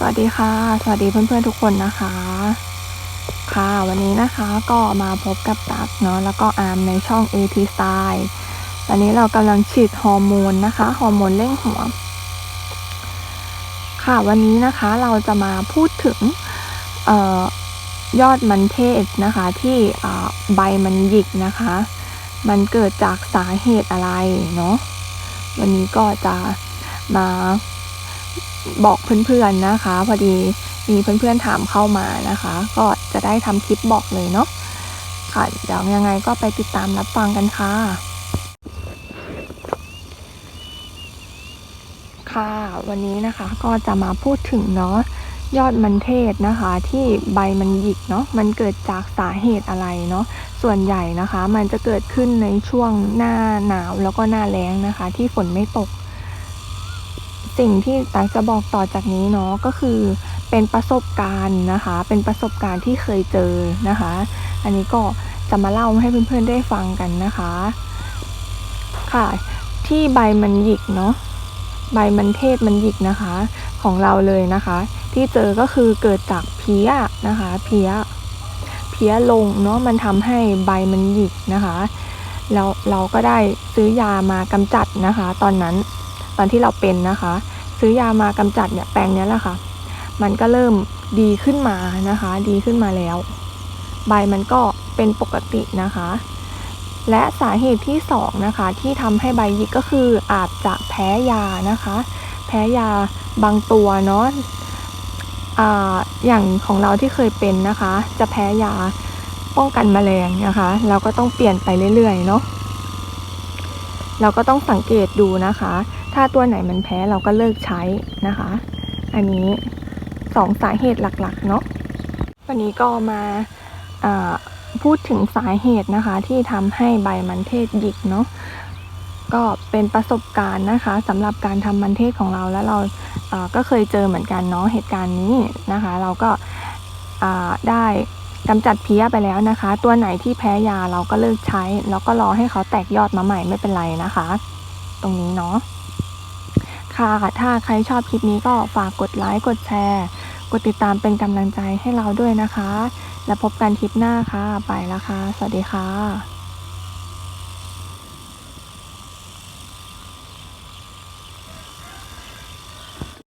สวัสดีค่ะ สวัสดีเพื่อนๆทุกคนนะคะ ค่ะวันนี้นะคะก็มาพบกับตักเนาะแล้วก็อาร์มในช่อง AT Style ตอนนี้เรากำลังฉีดฮอร์โมนนะคะฮอร์โมนเร่งหัว ค่ะวันนี้นะคะเราจะมาพูดถึงออยอดมันเทศนะคะที่ใบมันหยิกนะคะ มันเกิดจากสาเหตุอะไรเนาะวันนี้ก็จะมา บอกเพื่อนๆนะคะ พอดีมีเพื่อนๆถามเข้ามานะคะ ก็จะได้ทำคลิปบอกเลยเนาะค่ะเดี๋ยวยังไงก็ไปติดตามรับฟังกันค่ะ ค่ะวันนี้นะคะก็จะมาพูดถึงเนาะยอดมันเทศนะคะ ที่ใบมันหยิกเนาะมันเกิดจากสาเหตุอะไรเนาะส่วนใหญ่นะคะ มันจะเกิดขึ้นในช่วงหน้าหนาวแล้วก็หน้าแล้งนะคะ ที่ฝนไม่ตก สิ่งที่ตักจะบอกต่อจากนี้เนาะก็คือเป็นประสบการณ์นะคะ เป็นประสบการณ์ที่เคยเจอนะคะ อันนี้ก็จะมาเล่าให้เพื่อนๆได้ฟังกันนะคะ ค่ะ ที่ใบมันหยิกเนาะใบมันเทศมันหยิกนะคะ ของเราเลยนะคะ ที่เจอก็คือเกิดจากเพี้ยนะคะ เพี้ยเพี้ยลงเนาะมันทำให้ใบมันหยิกนะคะแล้วเราก็ได้ซื้อยามากำจัดนะคะ ตอนนั้น ตอนที่เราเป็นนะคะ ซื้อยามากำจัดเนี่ยแปลงเนี้ยแหละค่ะ มันก็เริ่มดีขึ้นมานะคะ ดีขึ้นมาแล้ว ใบมันก็เป็นปกตินะคะ และสาเหตุที่สองนะคะที่ทำให้ใบหยิกก็คืออาจจะแพ้ยานะคะ แพ้ยาบางตัวเนาะอ่าอย่างของเราที่เคยเป็นนะคะ จะแพ้ยาป้องกันแมลงนะคะ เราก็ต้องเปลี่ยนไปเรื่อยๆเนาะเราก็ต้องสังเกตดูนะคะ ถ้าตัวไหนมันแพ้เราก็เลิกใช้นะคะ อันนี้สองสาเหตุหลักๆเนาะวันนี้ก็มาพูดถึงสาเหตุนะคะ ที่ทำให้ใบมันเทศหยิกเนาะก็เป็นประสบการณ์นะคะสำหรับการทำมันเทศของเราแล้วเราก็เคยเจอเหมือนกันเนาะเหตุการณ์นี้นะคะ เราก็ได้กำจัดเพี้ยไปแล้วนะคะ ตัวไหนที่แพ้ยาเราก็เลิกใช้ แล้วก็รอให้เขาแตกยอดมาใหม่ไม่เป็นไรนะคะ ตรงนี้เนาะ ค่ะ ถ้าใครชอบคลิปนี้ก็ฝากกดไลค์ กดแชร์ กดติดตามเป็นกำลังใจให้เราด้วยนะคะ แล้วพบกันคลิปหน้าค่ะ ไปแล้วค่ะ สวัสดีค่ะ